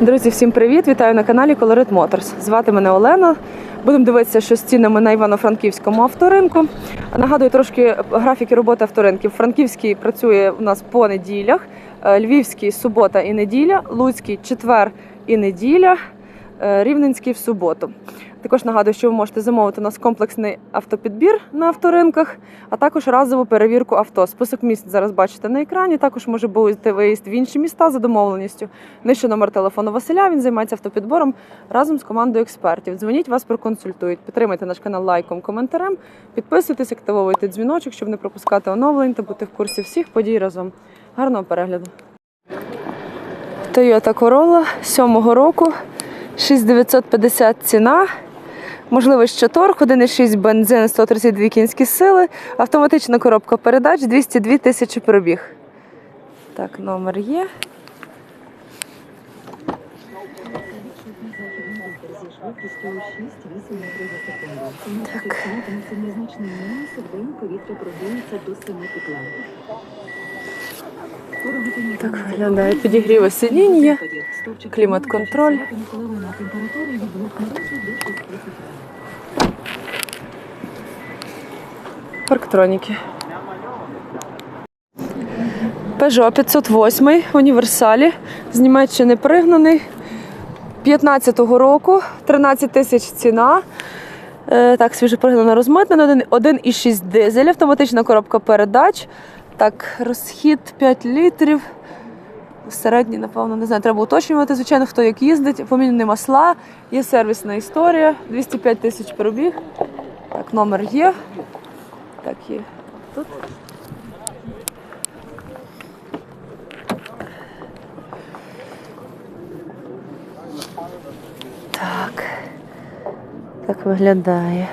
Друзі, всім привіт! Вітаю на каналі Colorit Motors. Звати мене Олена. Будемо дивитися, що з цінами на Івано-Франківському авторинку. Нагадую трошки графіки роботи авторинків. Франківський працює у нас по неділях, е, Львівський субота і неділя, Луцький четвер і неділя, е, Рівненський в суботу. Також нагадую, що ви можете замовити у нас комплексний автопідбір на авторинках, а також разову перевірку авто. Список міст зараз бачите на екрані. Також може бути виїзд в інші міста за домовленістю. Нижче номер телефону Василя. Він займається автопідбором разом з командою експертів. Дзвоніть, вас проконсультують. Підтримайте наш канал лайком, коментарем. Підписуйтесь, активовуйте дзвіночок, щоб не пропускати оновлень та бути в курсі всіх подій разом. Гарного перегляду. Toyota Corolla 7 року, 6950 ціна. Можливість ще торг, 1,6 бензин, 132 кінські сили, автоматична коробка передач, 202 тисячі пробіг. Так, номер є. Так. Так виглядає підігріви сидіння, клімат-контроль. Температура від 2 градусів до 6 Парктроніки. Peugeot 508 в універсалі. З Німеччини пригнаний. 15-го року, 13 тисяч ціна. Е, так, свіже пригнана розмитнена. 1,6 дизель, автоматична коробка передач. Так, розхід 5 літрів. Середній, напевно, не знаю, треба уточнювати, звичайно, хто як їздить. Поміняні масла, є сервісна історія, 205 тисяч пробіг. Так, номер є. Так, є тут. Так. Так виглядає.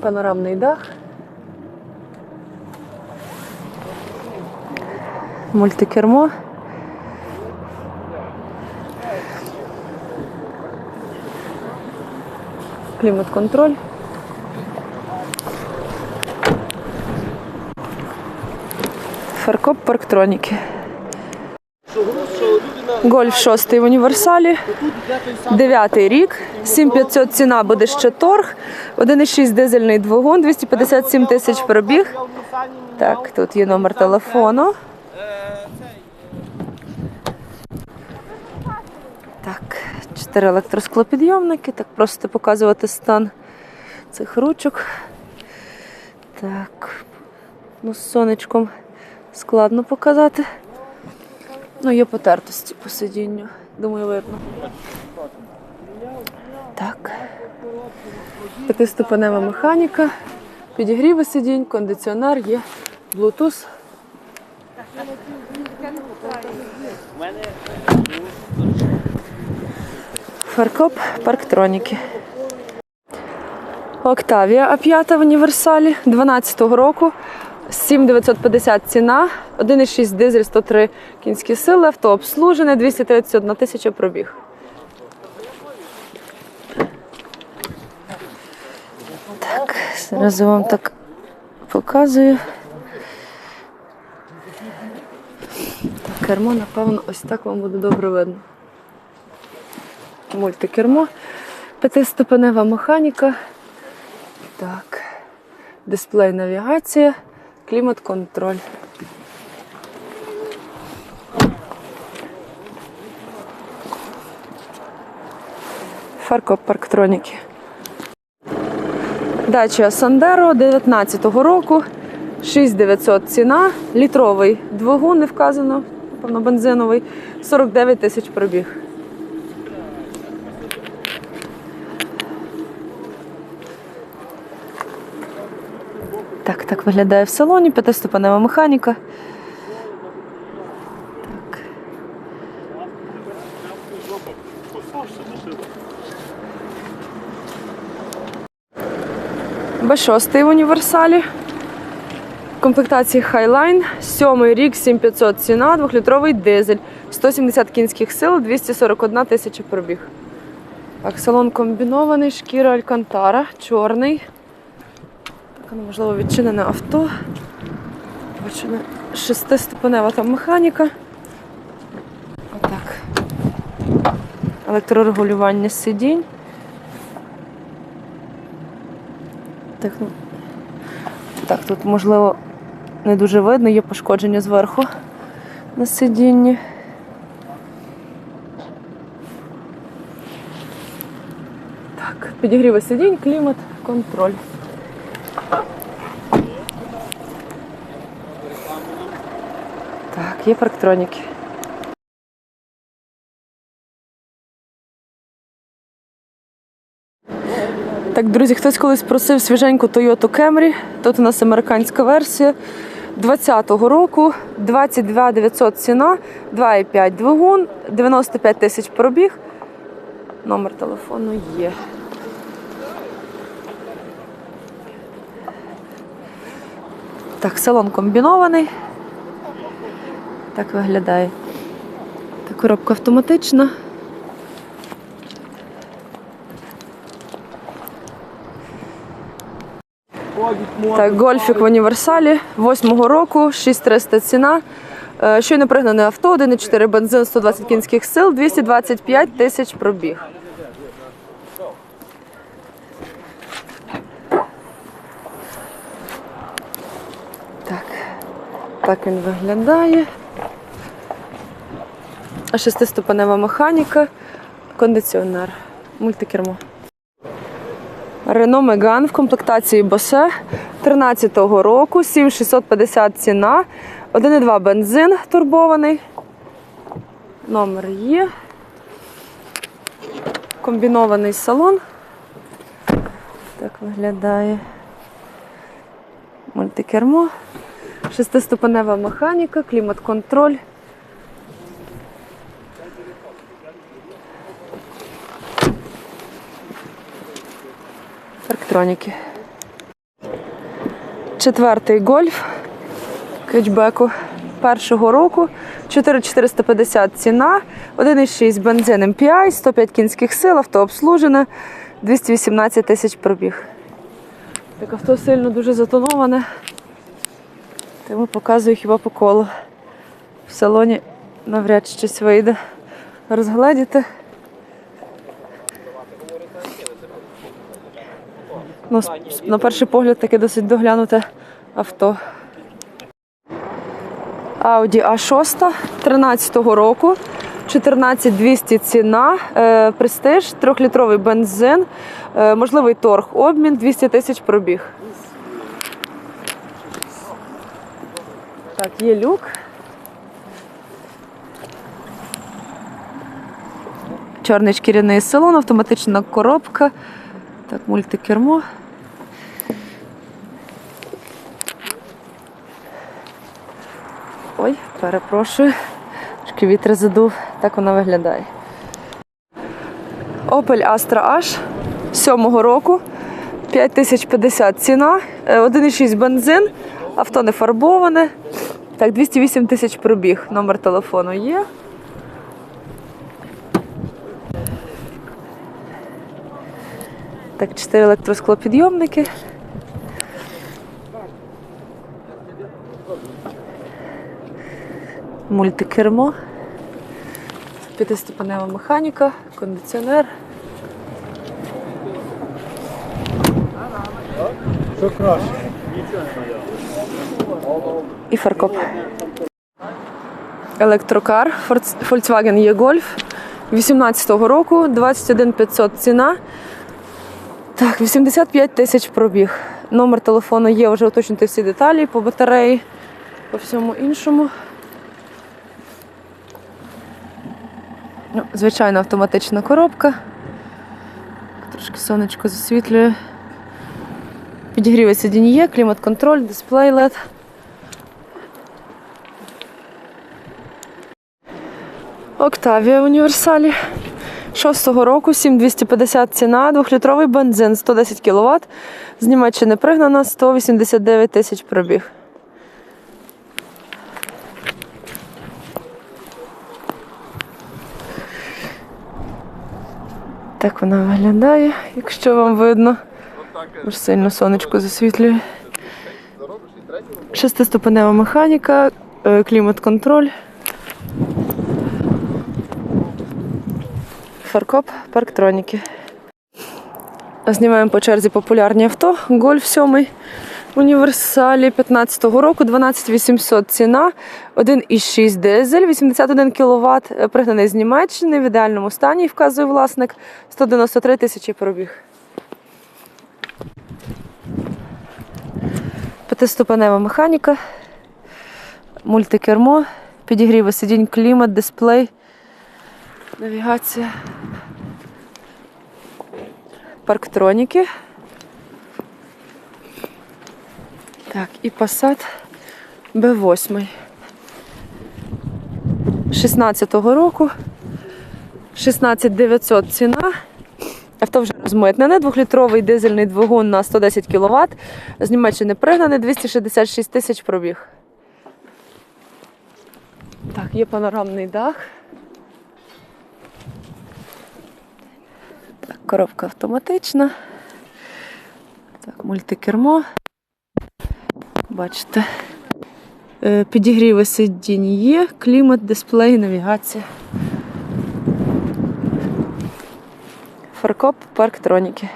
Панорамний дах. Мультикермо. Клімат-контроль. Фаркоп парктроніки. Гольф 6 в універсалі. Дев'ятий рік. 7500 ціна буде ще торг. 1,6 дизельний двигун, 257 тисяч пробіг. Так, тут є номер телефону. Так, чотири електросклопідйомники. Так, просто показувати стан цих ручок. Так, ну з сонечком складно показати. Ну, є потертості по сидінню. Думаю, видно. Так. П'ятиступенева механіка, підігріви сидінь, кондиціонер є, Bluetooth. Фаркоп парктроніки. Октавія А5 в універсалі 12-го року. 7950 ціна, 1,6 дизель, 103 кінські сили, авто обслужене, 231 тисяча пробіг. Так, зараз вам так показую. Так, кермо, напевно, ось так вам буде добре видно. Мультикермо, п'ятиступенева механіка. Так, дисплей навігація, клімат-контроль. Фаркоп парктроніки. Дача Сандеро 19-го року. 6900 ціна, літровий двигун не вказано, напевно, бензиновий, 49 тисяч пробіг. Так, виглядає в салоні, п'ятиступенева механіка. Так. Б6 в універсалі. Комплектації Highline, 7 рік, 7500 ціна, 2-літровий дизель, 170 кінських сил, 241 тисяча пробіг. Так, салон комбінований, шкіра Алькантара, чорний ну, можливо, відчинене авто. Відчинена шестиступенева там механіка. Отак. Електрорегулювання сидінь. Так, ну. так, тут, можливо, не дуже видно, є пошкодження зверху на сидінні. Так, підігріви сидінь, клімат, контроль. Так, є парктроніки. Так, друзі, хтось колись просив свіженьку Toyota Camry. Тут у нас американська версія 20-го року, 22 900 ціна, 2,5 двигун, 95 тисяч пробіг. Номер телефону є. Так, салон комбінований. Так виглядає. Так, коробка автоматична. Так, гольфік в універсалі 8-го року, 6300 ціна. Е, Щойно пригнане авто, 1,4 бензин, 120 кінських сил, 225 тисяч пробіг. Так, так він виглядає. Шестиступенева механіка, кондиціонер, мультикермо. Рено Меган в комплектації Босе 13-го року, 7650 ціна, 1,2 бензин турбований. Номер є. Комбінований салон. Так виглядає. Мультикермо. Шестиступенева механіка, клімат-контроль. електроніки. Четвертий гольф кетчбеку першого року. 4450 ціна, 1,6 бензин MPI, 105 кінських сил, авто обслужене, 218 тисяч пробіг. Так авто сильно дуже затоноване. Тому показую хіба по колу. В салоні навряд чи щось вийде розгледіти. Ну, на перший погляд таке досить доглянуте авто. Audi A6 13-го року. 14200 ціна, е, престиж, 3-літровий бензин, е, можливий торг, обмін, 200 тисяч пробіг. Так, є люк. Чорний шкіряний салон, автоматична коробка. Так, мультикермо. Ой, перепрошую. Трошки вітер задув. Так вона виглядає. Opel Astra H 7-го року. 5050 ціна, е, 1,6 бензин, авто не фарбоване. Так, 208 тисяч пробіг. Номер телефону є. Так, 4 електросклопідйомники. Мультикермо. П'ятиступенева механіка, кондиціонер. Що краще? І фаркоп. Електрокар Volkswagen E-Golf 18-го року, 21 500 ціна. Так, 85 тисяч пробіг. Номер телефону є, вже уточнити всі деталі по батареї, по всьому іншому. Ну, звичайна автоматична коробка. Трошки сонечко засвітлює. Підігріве сидіння є, клімат-контроль, дисплей LED. Октавія в універсалі. 6-го року, 7250 ціна, 2-літровий бензин, 110 кВт. З Німеччини пригнана, 189 тисяч пробіг. Так вона виглядає, якщо вам видно. Дуже сильно сонечко засвітлює. Шестиступенева механіка, е, клімат-контроль. Фаркоп, парктроніки. Знімаємо по черзі популярні авто. Гольф 7 універсалі 15-го року, 12800 ціна, 1,6 дизель, 81 кВт, пригнаний з Німеччини в ідеальному стані, вказує власник, 193 тисячі пробіг. П'ятиступенева механіка, мультикермо, підігріви сидінь, клімат, дисплей, навігація, парктроніки. Так, і Passat B8. 16-го року. 16900 ціна. Авто вже розмитнене, двохлітровий дизельний двигун на 110 кВт. З Німеччини пригнаний, 266 тисяч пробіг. Так, є панорамний дах. Так, коробка автоматична. Так, мультикермо. Бачите. Е, Підігріви сидінь є, клімат, дисплей, навігація. Фаркоп, парктроніки.